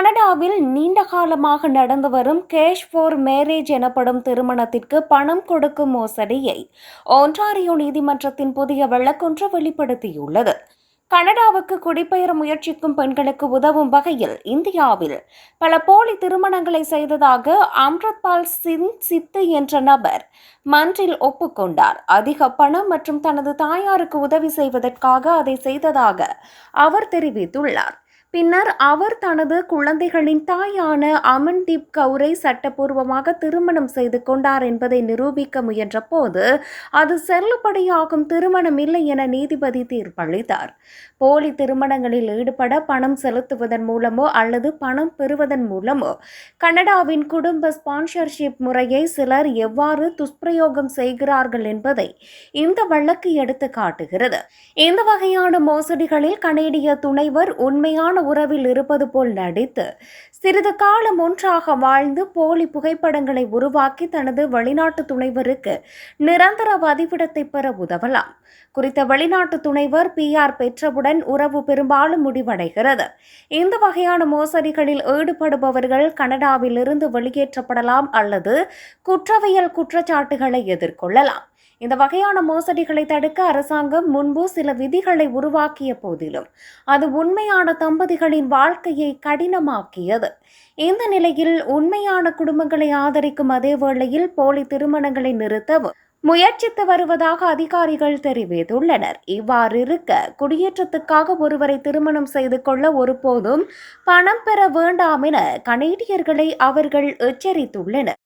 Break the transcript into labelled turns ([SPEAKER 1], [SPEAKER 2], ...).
[SPEAKER 1] கனடாவில் நீண்ட காலமாக நடந்து வரும் கேஷ் ஃபார் மேரேஜ் எனப்படும் திருமணத்திற்கு பணம் கொடுக்கும் மோசடியை ஒன்றாரியோ நீதிமன்றத்தின் புதிய வழக்கொன்று வெளிப்படுத்தியுள்ளது. கனடாவுக்கு குடிபெயர முயற்சிக்கும் பெண்களுக்கு உதவும் வகையில் இந்தியாவில் பல போலி திருமணங்களை செய்ததாக அம்ரத்பால் சிங் சித்து என்ற நபர் மன்றில் ஒப்புக்கொண்டார். அதிக பணம் மற்றும் தனது தாயாருக்கு உதவி செய்வதற்காக அதை செய்ததாக அவர் தெரிவித்துள்ளார். பின்னர் அவர் தனது குழந்தைகளின் தாயான அமன்தீப் கவுரை சட்டப்பூர்வமாக திருமணம் செய்து கொண்டார் என்பதை நிரூபிக்க முயன்றபோது அது செல்லுபடியாகும் திருமணம் இல்லை என நீதிபதி தீர்ப்பளித்தார். போலி திருமணங்களில் ஈடுபட பணம் செலுத்துவதன் மூலமோ அல்லது பணம் பெறுவதன் மூலமோ கனடாவின் குடும்ப ஸ்பான்சர்ஷிப் முறையை சிலர் எவ்வாறு துஷ்பிரயோகம் செய்கிறார்கள் என்பதை இந்த வழக்கு எடுத்து காட்டுகிறது இந்த வகையான மோசடிகளில் கனேடிய துணைவர் உண்மையான உண்மையான உறவில் இருப்பது போல் நடித்து சிறிது காலம் ஒன்றாக வாழ்ந்து போலி புகைப்படங்களை உருவாக்கி தனது வெளிநாட்டு துணைவருக்கு நிரந்தர வதிவிடத்தை பெற உதவலாம். குறித்த வெளிநாட்டு துணைவர் பிஆர் பெற்றவுடன் உறவு பெரும்பாலும் முடிவடைகிறது. இந்த வகையான மோசடிகளில் ஈடுபடுபவர்கள் கனடாவிலிருந்து வெளியேற்றப்படலாம் அல்லது குற்றவியல் குற்றச்சாட்டுகளை எதிர்கொள்ளலாம். இந்த வகையான மோசடிகளை தடுக்க அரசாங்கம் முன்பு சில விதிகளை உருவாக்கிய போதிலும் அது உண்மையான தம்பதிகளின் வாழ்க்கையை கடினமாக்கியது. இந்த நிலையில் உண்மையான குடும்பங்களை ஆதரிக்கும் அதே வேளையில் போலி திருமணங்களை நிறுத்தவும் முயற்சித்து வருவதாக அதிகாரிகள் தெரிவித்துள்ளனர். இவ்வாறு இருக்க குடியேற்றத்துக்காக ஒருவரை திருமணம் செய்து கொள்ள ஒருபோதும் பணம் பெற வேண்டாம் என கனேடியர்களை அவர்கள் எச்சரித்துள்ளனர்.